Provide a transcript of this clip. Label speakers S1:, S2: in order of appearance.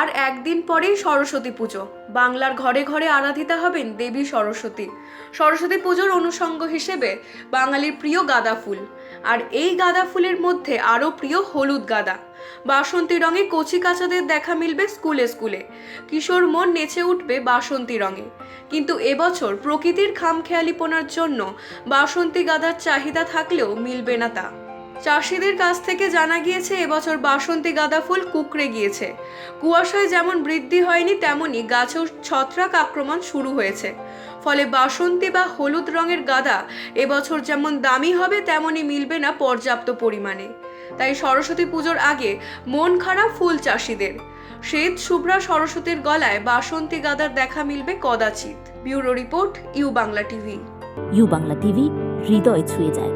S1: আর একদিন পরেই সরস্বতী পুজো। বাংলার ঘরে ঘরে আরাধিতা হবেন দেবী সরস্বতী। সরস্বতী পুজোর অনুষঙ্গ হিসেবে বাঙালির প্রিয় গাঁদা ফুল। আর এই গাঁদা ফুলের মধ্যে আরও প্রিয় হলুদ গাঁদা। বাসন্তী রঙে কচি কাচাদের দেখা মিলবে স্কুলে স্কুলে। কিশোর মন নেচে উঠবে বাসন্তী রঙে। কিন্তু এবছর প্রকৃতির খামখেয়ালিপনার জন্য বাসন্তী গাদার চাহিদা থাকলেও মিলবে না তা। চাষিদের কাছ থেকে জানা গিয়েছে, এবছর বাসন্তী গাঁদা ফুল কুকড়ে গিয়েছে। কুয়াশায় যেমন বৃদ্ধি হয়নি, তেমনি গাছেও ছত্রাক আক্রমণ শুরু হয়েছে। ফলে বাসন্তী বা হলুদ রঙের গাদা এবছর যেমন দামি হবে, তেমনি মিলবে না পর্যাপ্ত পরিমাণে। তাই সরস্বতী পুজোর আগে মন খারাপ ফুল চাষিদের। শ্বেত শুভ্রা সরস্বতীর গলায় বাসন্তী গাদার দেখা মিলবে কদাচিৎ। Bureau report, U Bangla TV.
S2: U Bangla TV, হৃদয় ছুঁয়ে যায়।